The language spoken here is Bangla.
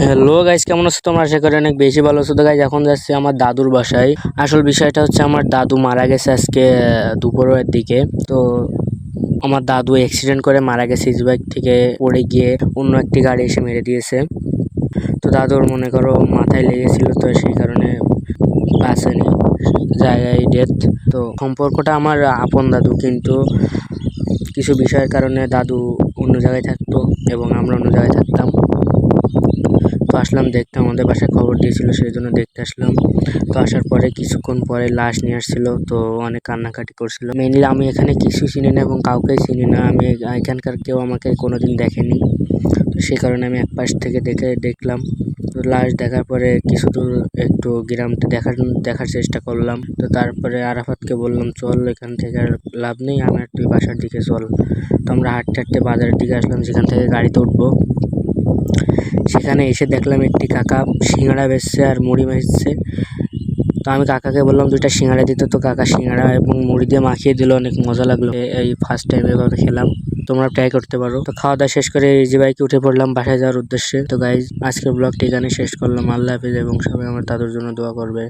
হ্যালো গাইস কেমন আছো তোমরা? আশা করি অনেক বেশি ভালো আছো। তো গাইস এখন যাচ্ছি আমার দাদুর বাসায়। আসল বিষয়টা হচ্ছে আমার দাদু মারা গেছে আজকে দুপুরের দিকে। তো আমার দাদু অ্যাক্সিডেন্ট করে মারা গেছে বাইক থেকে পড়ে গিয়ে অন্য একটি গাড়ি এসে মেরে দিয়েছে। তো, দাদুর মনে করো মাথায় লেগেছিল, তো সেই কারণে বাঁচেনি জায়গায় ডেথ তো, সম্পর্কটা আমার আপন দাদু, কিন্তু কিছু বিষয়ের কারণে দাদু অন্য জায়গায় থাকতো এবং আমরা অন্য জায়গায় থাকতাম। তো আসলাম দেখতে। আমাদের বাসায় খবর দিয়েছিল সেই জন্য দেখতে আসলাম। তো আসার পরে কিছুক্ষণ পরে লাশ নিয়ে আসছিল, তো অনেক কান্নাকাটি করছিল। মেইনলি আমি এখানে কিছু চিনি না এবং কাউকেই চিনি না। আমি এখানকার কেউ আমাকে কোনোদিন দেখেনি। তো সেই কারণে আমি এক পাশ থেকে দেখে দেখলাম। তো লাশ দেখার পরে কিছু দূর একটু গ্রামটা দেখার দেখার চেষ্টা করলাম। তো তারপরে আরাফাতকে বললাম, চল, এখান থেকে আর লাভ নেই, আমার তুই বাসার দিকে চল। তো আমরা হাঁটতে হাঁটতে বাজারের দিকে আসলাম, যেখান থেকে গাড়িতে উঠবো। সেখানে এসে দেখলাম একটি কাকা সিঙ্গাড়া বেচছে আর মুড়ি বেচছে তো আমি কাকাকে বললাম, দুইটা সিঙ্গাড়া দিতে তো। কাকা সিঙ্গাড়া এবং মুড়ি দিয়ে মাখিয়ে দিল, অনেক মজা লাগল। এই ফার্স্ট টাইম এভাবে খেলাম। তোমরা ট্রাই করতে পারো। তো খাওয়া দাওয়া শেষ করে এই যে বাইকে উঠে পড়লাম বাসায় যাওয়ার উদ্দেশ্যে। তো গাই আজকের ব্লগটি এখানে শেষ করলাম। আল্লাহ হাফিজ এবং সবাই আমার তাদের জন্য দোয়া করবে।